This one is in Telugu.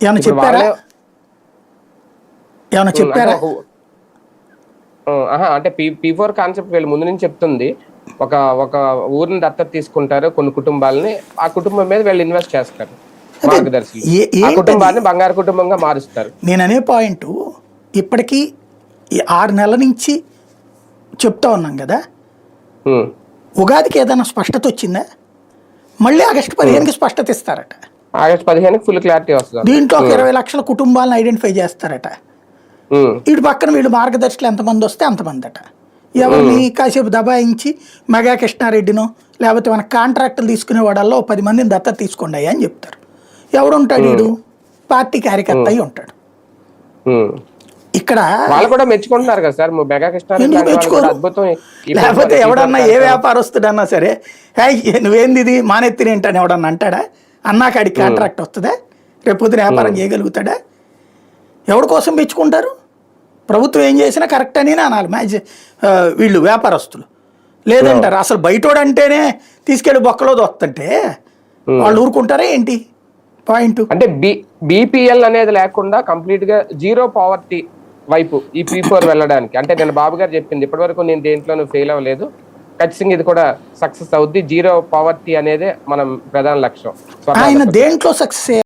ఏమైనా చెప్పారా? ఏమైనా చెప్పారా? అంటే పీ పీ ఫోర్ కాన్సెప్ట్ వీళ్ళు ముందు నుంచి చెప్తుంది. ఒక ఒక ఊరిని దత్తత తీసుకుంటారు కొన్ని కుటుంబాలని. ఆ కుటుంబం మీద వీళ్ళు ఇన్వెస్ట్ చేస్తారు మార్గదర్శి ఆ? కుటుంబాన్ని బంగారు కుటుంబంగా మారుస్తారు. నేను అనే పాయింట్ ఇప్పటికీ ఈ ఆరు నెలల నుంచి చెప్తా ఉన్నాం కదా. ఉగాదికి ఏదైనా స్పష్టత వచ్చిందా? మళ్ళీ ఆగస్టు పదిహేనుకి స్పష్టత ఇస్తారట. ఆగస్ట్ పదిహేనుకి ఫుల్ క్లారిటీ వస్తుంది దీంట్లో ఒక ఇరవై లక్షల కుటుంబాలను ఐడెంటిఫై చేస్తారట. ఉమ్, వీటి పక్కన వీళ్ళు మార్గదర్శకులు ఎంతమంది వస్తే అంతమంది అట ఎవరిని కాసేపు దబాయించి మెగా కృష్ణారెడ్డినో లేకపోతే మన కాంట్రాక్టులు తీసుకునే వాడల్లో పది మందిని దత్తత తీసుకోండి అని చెప్తారు. ఎవడుంటాడు వీడు? పార్టీ కార్యకర్త అయి ఉంటాడు. ఇక్కడ వాళ్ళు కూడా మెచ్చుకుంటున్నారు కదా సార్ మెగా? అద్భుతం. లేకపోతే P4 ఎవడన్నా ఏ. వ్యాపారస్తుడన్నా సరే "ఏయ్, నువ్వేంది ఇది? మానెత్తిని ఏంటని ఎవడన్నా అంటాడా? అన్నా కాడికి కాంట్రాక్ట్ వస్తుందా? రేపు పొద్దున వ్యాపారం చేయగలుగుతాడా? ఎవరి కోసం మెచ్చుకుంటారు? ప్రభుత్వం ఏం చేసినా కరెక్ట్ అని అనాలి. మ్యాచ్ వీళ్ళు వ్యాపారస్తులు. లేదంటారు. అసలు బయటోడు అంటేనే తీసుకెళ్ళి బొక్కలో దొస్తుంటే వాళ్ళు ఊరుకుంటారా ఏంటి? పాయింట్. అంటే బి బీపీఎల్ అనేది లేకుండా కంప్లీట్గా జీరో పావర్టీ వైపు ఈ పీ ఫోర్ వెళ్ళడానికి. అంటే నేను బాబు గారు చెప్పింది ఇప్పటివరకు నేను దేంట్లోనూ ఫెయిల్ అవ్వలేదు. ఖచ్చితంగా ఇది కూడా సక్సెస్ అవుద్ది. జీరో పావర్టీ అనేది మనం ప్రధాన లక్ష్యం. ఆయన దేంట్లో సక్సెస్